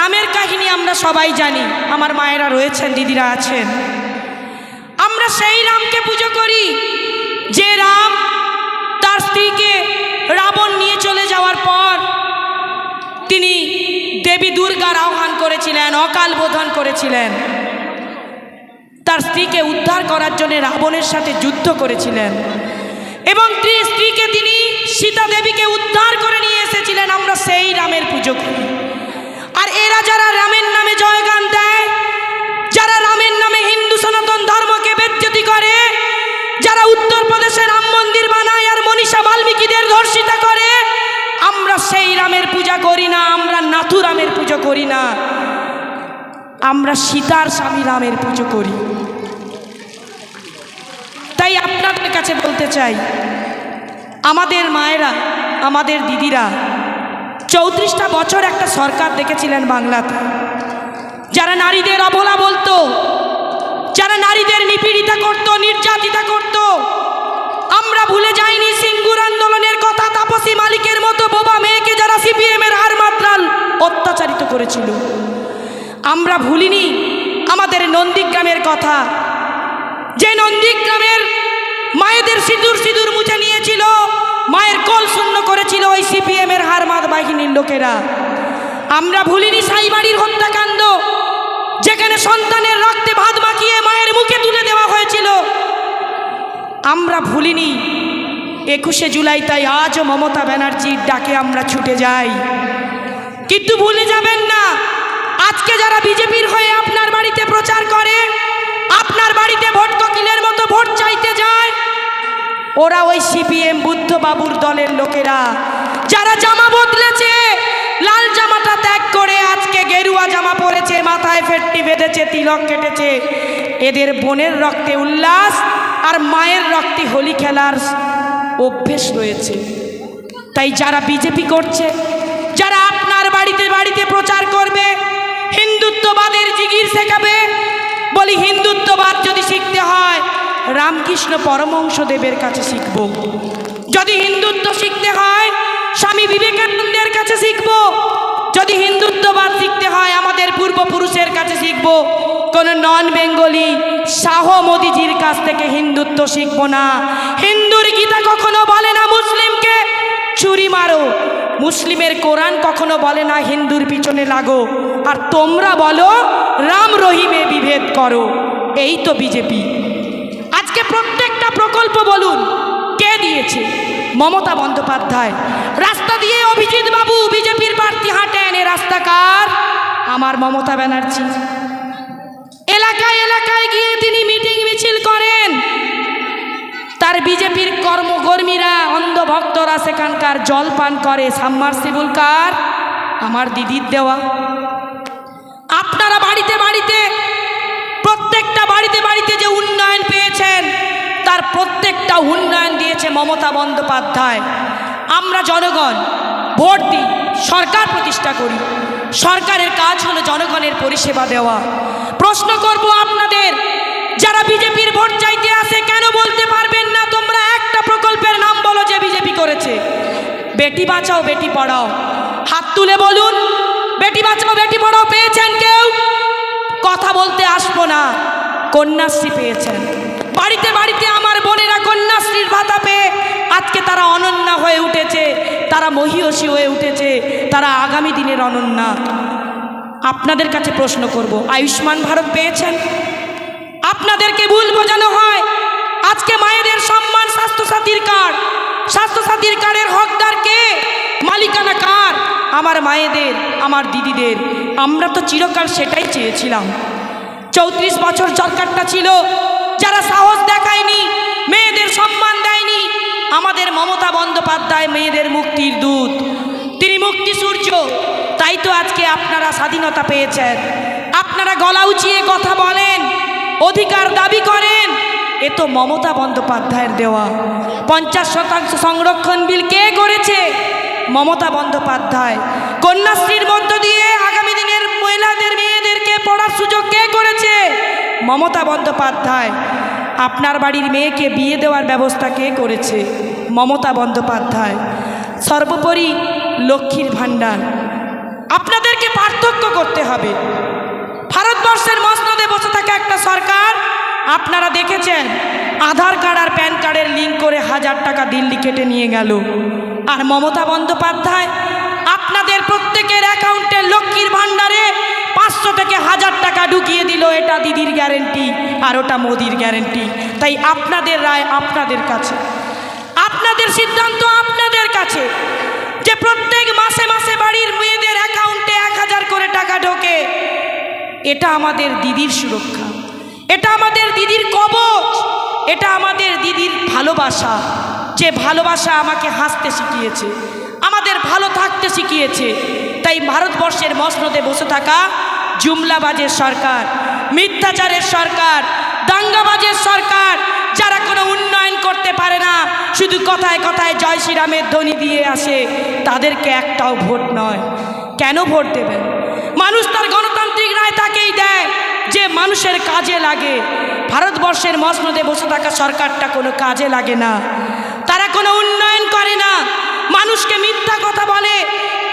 রামের কাহিনী আমরা সবাই জানি। আমার মায়েরা রয়েছেন, দিদিরা আছেন। আমরা সেই রামকে পুজো করি, যে রাম তার স্ত্রীকে রাবণ নিয়ে চলে যাওয়ার পর তিনি দেবী দুর্গার আহ্বান করেছিলেন, অকাল বোধন করেছিলেন। তার স্ত্রীকে উদ্ধার করার জন্য রাবণের সাথে যুদ্ধ করেছিলেন। এবং স্ত্রীকে তিনি সীতা দেবীকে উদ্ধার করে নিয়ে এসেছিলেন। আমরা সেই রামের পুজো করি। আর এরা যারা রামের নামে জয়গান দেয়, যারা রামের নামে হিন্দু সনাতন ধর্মকে বেজ্জতি করে, যারা উত্তরপ্রদেশে রাম মন্দির বানায় আর মনীষা বাল্মীকিদের ধর্ষিতা করে, আমরা সেই রামের পূজা করি না, আমরা নাথু রামের পুজো করি না। আমরা সীতার স্বামী রামের পুজো করি। তাই আপনাদের কাছে বলতে চাই, আমাদের মায়েরা, আমাদের দিদিরা চৌত্রিশটা বছর একটা সরকার দেখেছিলেন বাংলাতে। যারা নারীদের অবলা বলতো, যারা নারীদের নিপীড়িতা করত, নির্যাতিতা করত, আমরা ভুলে যাইনি সিঙ্গুর আন্দোলনের কথা তাপসী মালিকের মতো বোবা মেয়েকে যারা সিপিএম এর হার মাত্রাল অত্যাচারিত করেছিল। আমরা ভুলিনি আমাদের নন্দীগ্রামের কথা। যে নন্দীগ্রামের মায়েদের সিঁদুর সিঁদুর মুছে নিয়েছিল মায়ের কল শূন্য করেছিল ওই সিপিএম এর হারমাদ বাহিনীর লোকেরা। আমরা ভুলিনি সাইবাড়ির হত্যাকাণ্ড। যেখানে সন্তানের রক্তে ভাত মাখিয়ে মায়ের মুখে তুলে দেওয়া হয়েছিল। আমরা ভুলিনি। একুশে জুলাই তাই আজও মমতা ব্যানার্জির ডাকে আমরা ছুটে যাই। কিন্তু ভুলে যাবেন না। আজকে যারা বিজেপির হয়ে আপনার বাড়িতে প্রচার করে, আপনার বাড়িতে ভোট কোকিলের মতো ভোট চাইতে যায়, ওরা ওই সিপিএম বুদ্ধ বাবুর দলের লোকেরা। জামা বদলেছে। লাল জামাটা ত্যাগ করে আজকে গেরুয়া জামা পরেছে, মাথায় ফেটটি বেঁধেছে, তিলক কেটেছে। এদের বোনের রক্তে উল্লাস আর মায়ের রক্তে হোলি খেলার অভ্যেস রয়েছে। তাই যারা বিজেপি করছে, যারা আপনার বাড়িতে বাড়িতে প্রচার করবে, হিন্দুত্ববাদের জিগির শেখাবে, বলি হিন্দুত্ববাদ যদি শিখতে হয়, রামকৃষ্ণ পরমহংসদেবের কাছে শিখব। যদি হিন্দুত্ব শিখতে হয়, স্বামী বিবেকানন্দের কাছে শিখব। যদি হিন্দুত্ববাদ শিখতে হয়, আমাদের পূর্বপুরুষের কাছে শিখব। কোনো নন বেঙ্গলি শাহ মোদিজির কাছ থেকে হিন্দুত্ব শিখব না। হিন্দুর গীতা কখনো বলে না মুসলিমকে চুরি মারো। মুসলিমের কোরআন কখনো বলে না হিন্দুর পিছনে লাগো। আর তোমরা বলো, রাম রহিমে বিভেদ করো। এই তো বিজেপি। আজকে প্রত্যেকটা প্রকল্প বলুন। কে দিয়েছে? মমতা বন্দ্যোপাধ্যায়। রাস্তা দিয়ে অভিজিৎ বাবু বিজেপির প্রার্থী হাঁটেন। এ রাস্তা কার? আমার মমতা ব্যানার্জি। এলাকায় এলাকায় গিয়ে তিনি মিটিং মিছিল করেন। তার বিজেপির কর্মকর্মীরা, অন্ধভক্তরা সেখানকার জল পান করে। সাবমার্সিবল কার? আমার দিদির দেওয়া। আপনারা বাড়িতে বাড়িতে, প্রত্যেকটা বাড়িতে বাড়িতে যে উন্নয়ন পেয়েছেন তার প্রত্যেকটা উন্নয়ন দিয়েছে মমতা বন্দ্যোপাধ্যায়। আমরা জনগণ, ভোট দিই, সরকার প্রতিষ্ঠা করি। সরকারের কাজ হলো জনগণের পরিষেবা দেওয়া। প্রশ্ন করব আপনাদের, যারা বিজেপির ভোট চাইতে আসে কেন বলতে পারবেন না? তোমরা একটা প্রকল্পের নাম বলো যে বিজেপি করেছে। বেটি বাঁচাও, বেটি পড়াও। হাত তুলে বলুন, বেটি বাঁচাও, বেটি পড়াও, পেয়েছেন কেউ? কথা বলতে আসব না, কন্যাশ্রী পেয়েছেন। বাড়িতে বাড়িতে আমার বোনেরা কন্যাশ্রীর ভাতা পেয়ে আজকে তারা অনন্যা হয়ে উঠেছে, তারা মহিয়সী হয়ে উঠেছে, তারা আগামী দিনের অনন্যা। আপনাদের কাছে প্রশ্ন করব, আয়ুষ্মান ভারত পেয়েছেন? আপনাদেরকে ভুল বোঝানো হয়। আজকে মায়েদের সম্মান স্বাস্থ্যসাথীর কার্ড। স্বাস্থ্যসাথীর কার্ডের হকদার কে? মালিকানা কার? আমার মায়েদের, আমার দিদিদের। আমরা তো চিরকাল সেটাই চেয়েছিলাম। চৌত্রিশ বছর সরকারটা ছিল যারা সাহস দেখায়নি, মেয়েদের সম্মান দেয়নি, আমাদের মমতা বন্দ্যোপাধ্যায় মেয়েদের মুক্তির দূত। তিনি মুক্তি সূর্য, তাই তো আজকে আপনারা স্বাধীনতা পেয়েছেন। আপনারা গলা উঁচিয়ে কথা বলেন, অধিকার দাবি করেন, এ তো মমতা বন্দ্যোপাধ্যায়ের দেওয়া। পঞ্চাশ শতাংশ সংরক্ষণ বিল কে করেছে? মমতা বন্দ্যোপাধ্যায়। কন্যাশ্রীর মধ্য দিয়ে আগামী দিনের মহিলাদের, মেয়েদেরকে পড়ার সুযোগ মমতা বন্দ্যোপাধ্যায়, আপনার বাড়ির মেয়েকে বিয়ে দেওয়ার ব্যবস্থা কে করেছে? মমতা বন্দ্যোপাধ্যায়, সর্বোপরি লক্ষ্মীর ভাণ্ডার। আপনাদেরকে পার্থক্য করতে হবে। ভারতবর্ষের মসনদে বসে থাকা একটা সরকার, আপনারা দেখেছেন, আধার কার্ড আর প্যান কার্ডের লিঙ্ক করে হাজার টাকা দিল্লি কেটে নিয়ে গেল। আর মমতা বন্দ্যোপাধ্যায়, আপনাদের প্রত্যেকের অ্যাকাউন্টে লক্ষ্মীর ভাণ্ডারে পাঁচশো থেকে হাজার টাকা ঢুকিয়ে দিল, এটা দিদির গ্যারেন্টি আর ওটা মোদির গ্যারেন্টি তাই আপনাদের রায় আপনাদের কাছে। আপনাদের সিদ্ধান্ত আপনাদের কাছে। যে প্রত্যেক মাসে মাসে বাড়ির মেয়েদের অ্যাকাউন্টে এক হাজার করে টাকা ঢোকে, এটা আমাদের দিদির সুরক্ষা। এটা আমাদের দিদির কবচ। এটা আমাদের দিদির ভালোবাসা। যে ভালোবাসা আমাকে হাসতে শিখিয়েছে, আমাদের ভালো থাকতে শিখিয়েছে। তাই ভারতবর্ষের মসনদে বসে থাকা জুমলাবাজের সরকার, মিথ্যাচারের সরকার, দাঙ্গাবাজের সরকার, যারা কোনো উন্নয়ন করতে পারে না, শুধু কথায় কথায় জয় শ্রীরামের ধ্বনি দিয়ে আসে, তাদেরকে একটাও ভোট নয়। কেন ভোট দেবেন মানুষ তার গণতান্ত্রিক রায় তাকেই দেয়, যে মানুষের কাজে লাগে। ভারতবর্ষের মসনদে বসে থাকা সরকারটা কোনো কাজে লাগে না। তারা কোনো উন্নয়ন করে না। মানুষকে মিথ্যা কথা বলে,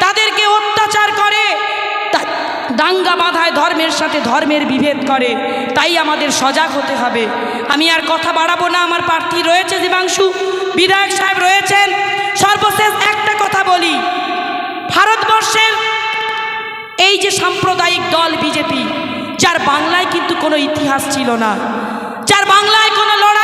তাদেরকে অত্যাচার করে দাঙ্গা বাঁধায় ধর্মের সাথে ধর্মের বিভেদ করে, তাই আমাদের সজাগ হতে হবে। আমি আর কথা বাড়াবো না, আমার প্রার্থী রয়েছে দেবাংশু বিধায়ক সাহেব রয়েছেন। সর্বশেষ একটা কথা বলি। ভারতবর্ষের এই যে সাম্প্রদায়িক দল বিজেপি, যার বাংলায় কিন্তু কোনো ইতিহাস ছিল না, যার বাংলায় কোনো লড়াই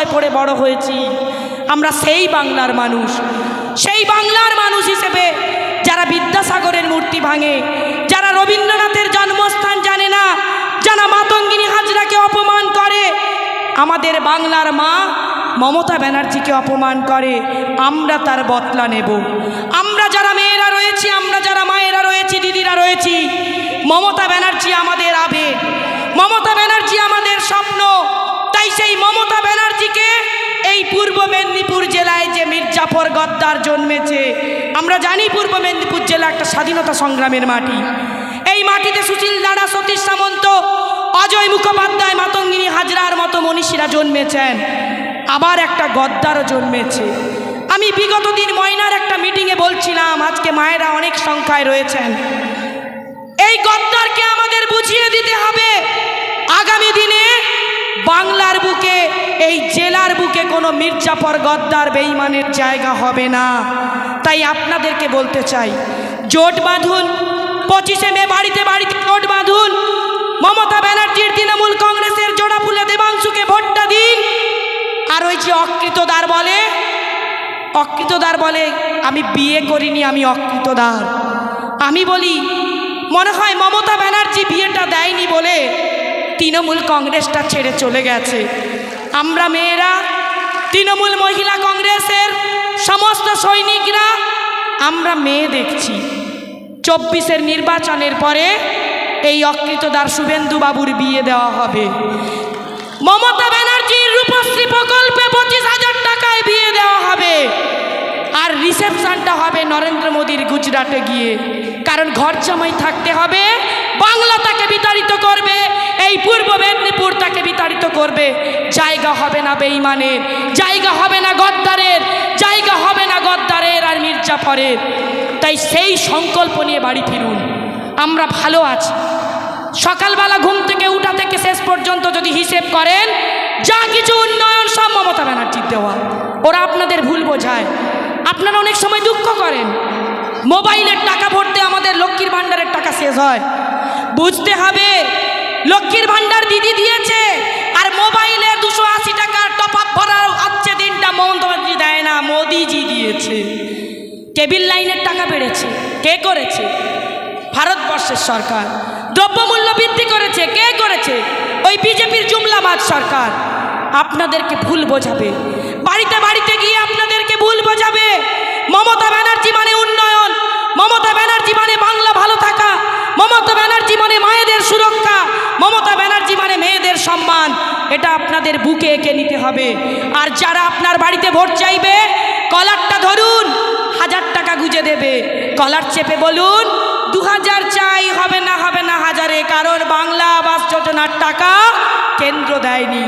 পরিচয় পড়ে বড় হয়েছি। আমরা সেই বাংলার মানুষ। সেই বাংলার মানুষ হিসেবে যারা বিদ্যাসাগরের মূর্তি ভাঙে, যারা রবীন্দ্রনাথের জন্মস্থান জানে না, যারা মাতঙ্গিনী হাজরাকে অপমান করে, আমাদের বাংলার মা মমতা ব্যানার্জিকে অপমান করে, আমরা তার বদলা নেব। আমরা যারা মেয়েরা রয়েছি, আমরা যারা মায়েরা রয়েছি, দিদিরা রয়েছি, মমতা ব্যানার্জি আমাদের আবেগ। মমতা ব্যানার্জি আমাদের স্বপ্ন তাই সেই মমতা ব্যানার্জিকে এই পূর্ব মেদিনীপুর জেলায় যে গদ্দার জন্মেছে। আমরা জানি পূর্ব মেদিনীপুর জেলা একটা স্বাধীনতা সংগ্রামের মাটি। এই মাটিতে সুশীল দাঁড়া সতীশ সামন্ত, অজয় মুখোপাধ্যায়, মাতঙ্গিনী হাজরার মতো মনীষীরা জন্মেছেন। আবার একটা গদ্দারও জন্মেছে। আমি বিগত দিন ময়নার একটা মিটিংয়ে বলছিলাম, আজকে মায়েরা অনেক সংখ্যায় রয়েছেন। এই গদ্দারকে আমাদের বুঝিয়ে দিতে হবে। আগামী দিনে বাংলার বুকে, এই জেলার বুকে কোনো মির্জাফর গদ্দার বেইমানের জায়গা হবে না। তাই আপনাদেরকে বলতে চাই, জোট বাঁধুন, পঁচিশে মে বাড়িতে বাড়িতে জোট বাঁধুন, মমতা ব্যানার্জির তৃণমূল কংগ্রেসের জোড়া ফুলে দেবাংশুকে ভোটটা দিন। আর ওই যে অকৃতদার বলে অকৃতদার বলে, আমি বিয়ে করিনি, আমি অকৃতদার। আমি বলি, মনে হয় মমতা ব্যানার্জি বিয়েটা দেয়নি বলে তৃণমূল কংগ্রেসটা ছেড়ে চলে গেছে। আমরা মেয়েরা, তৃণমূল মহিলা কংগ্রেসের সমস্ত সৈনিকরা, আমরা মেয়ে দেখছি। চব্বিশের নির্বাচনের পরে এই অকৃতদার শুভেন্দু বাবুর বিয়ে দেওয়া হবে। মমতা ব্যানার্জির রূপশ্রী প্রকল্পে পঁচিশ হাজার টাকায় বিয়ে দেওয়া হবে। আর রিসেপশনটা হবে নরেন্দ্র মোদীর গুজরাটে গিয়ে। কারণ ঘর জামাই থাকতে হবে তাকে বিতাড়িত করবে। জায়গা হবে না বেইমানের জায়গা হবে না গদ্দারের, জায়গা হবে না গদ্দারের আর মির্জাফরের। তাই সেই সংকল্প নিয়ে বাড়ি ফিরুন। আমরা ভালো আছি। সকালবেলা ঘুম থেকে উঠা থেকে শেষ পর্যন্ত যদি হিসেব করেন, যা কিছু উন্নয়ন সব মমতা ব্যানার্জির দেওয়া। ওরা আপনাদের ভুল বোঝায়। আপনারা অনেক সময় দুঃখ করেন। মোবাইলের টাকা ভরতে আমাদের লক্ষ্মীর ভাণ্ডারের টাকা শেষ হয়। বুঝতে হবে লক্ষ্মীর ভাণ্ডার দিদি দিয়েছে, আর মোবাইলে দুশো আশি টাকা টপ আপ ভরা আজকে দিনটা মমতা দেয় না, মোদিজি দিয়েছে। কেবিল লাইনের টাকা বেড়েছে, কে করেছে? ভারতবর্ষের সরকার। দ্রব্যমূল্য বৃদ্ধি করেছে, কে করেছে? ওই বিজেপির জুমলাবাদ সরকার। আপনাদেরকে ভুল বোঝাবে। বাড়িতে বাড়িতে গিয়ে আপনাদেরকে ভুল বোঝাবে। মমতা ব্যানার্জি মানে উন্নয়ন, মমতা ব্যানার্জি মানে বাংলা ভালো থাকা। মমতা ব্যানার্জি মানে মায়েদের সুরক্ষা। মমতা ব্যানার্জি মানে মেয়েদের সম্মান। এটা আপনাদের বুকে এঁকে নিতে হবে। আর যারা আপনার বাড়িতে ভোট চাইবে, কলারটা ধরুন, হাজার টাকা গুজে দেবে। কলার চেপে বলুন দু হাজার চাই, হবে না হবে না, হাজারে। কারণ বাংলা আবাস যোজনার টাকা কেন্দ্র দেয়নি।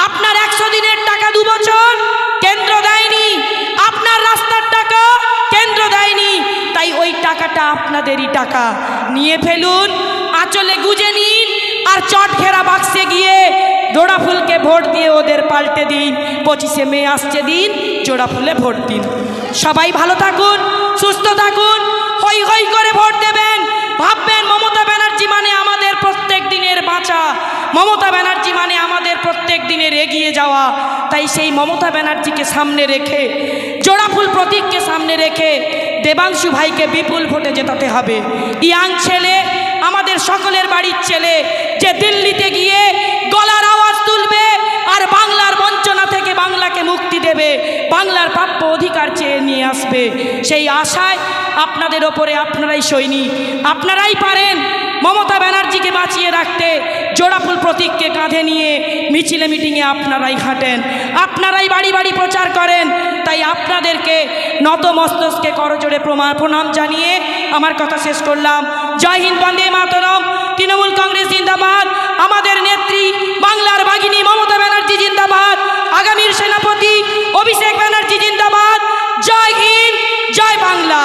আপনার একশো দিনের টাকা দু বছর কেন্দ্র দেয়নি। আপনার রাস্তার টাকা কেন্দ্র দেয়নি। তাই ওই টাকাটা আপনাদেরই টাকা। নিয়ে ফেলুন, আঁচলে গুজে নিন আর চট ঘেরা বাক্সে গিয়ে জোড়া ফুলকে ভোট দিয়ে ওদের পাল্টে দিন। পঁচিশে মে আসছে দিন, জোড়া ফুলে ভোট দিন। সবাই ভালো থাকুন, সুস্থ থাকুন, হই হই করে ভোট দেবেন। ভাববেন মমতা ব্যানার্জি মানে আমাদের প্রত্যেক দিনের বাঁচা। মমতা ব্যানার্জি মানে আমাদের দিনের এগিয়ে যাওয়া। তাই সেই মমতা ব্যানার্জিকে সামনে রেখে জোড়াফুল প্রতীককে সামনে রেখে দেবাংশু ভাইকে বিপুল ভোটে জেতাতে হবে। ইয়াং ছেলে, আমাদের সকলের বাড়ির ছেলে, যে দিল্লিতে গিয়ে গলার আওয়াজ তুলবে আর বাংলার বঞ্চনা থেকে বাংলাকে মুক্তি দেবে, বাংলার প্রাপ্য অধিকার চেয়ে নিয়ে আসবে। সেই আশায় আপনাদের ওপরে আপনারাই সৈনিক। আপনারাই পারেন মমতা ব্যানার্জিকে বাঁচিয়ে রাখতে জোড়াফুল প্রতীককে কাঁধে নিয়ে মিছিলে মিটিংয়ে আপনারাই হাঁটেন আপনারাই বাড়ি বাড়ি প্রচার করেন, তাই আপনাদেরকে নত মস্তকে করজোড়ে প্রমাণ প্রণাম জানিয়ে আমার কথা শেষ করলাম। জয় হিন্দ, বন্দে মাতরম। তৃণমূল কংগ্রেস জিন্দাবাদ। আমাদের নেত্রী বাংলার আগামীর সেনাপতি অভিষেক ব্যানার্জি জিন্দাবাদ। জয় হিন্দ জয় বাংলা।